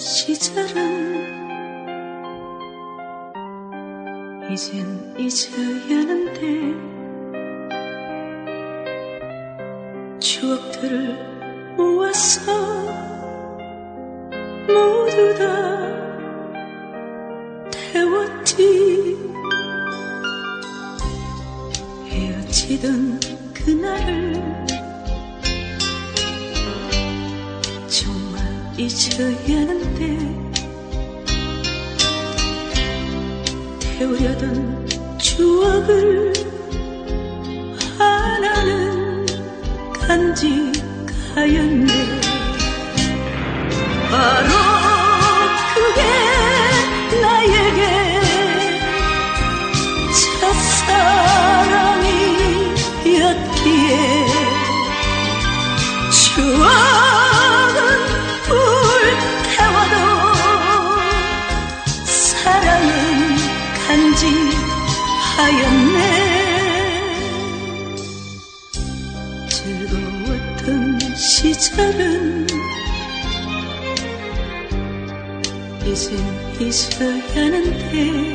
시절은 이젠 잊어야 하는데 추억들을 모아서 모두 다 태웠지. 헤어지던 잊어야 하는데 태우려던 추억을 하나는 간직하였네. 바로 하였네. 즐거웠던 시절은 이젠 잊어야 하는데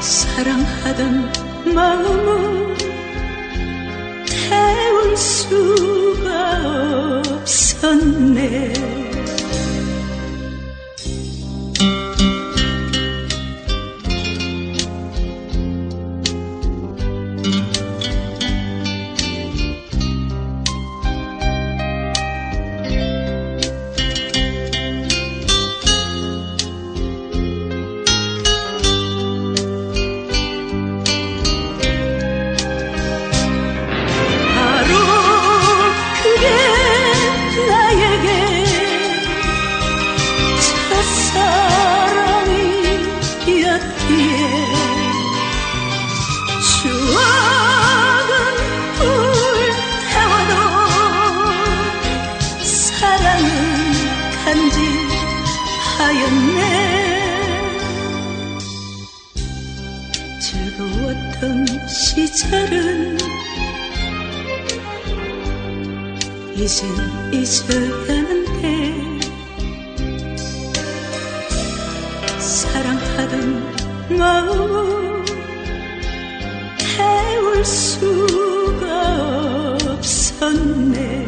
사랑하던 마음은 태울 수가 없었네 기에 추억은 불태워도 사랑은 간직하였네. 즐거웠던 시절은 이젠 잊어야 하는데 사랑하던 마음을 태울 수가 없었네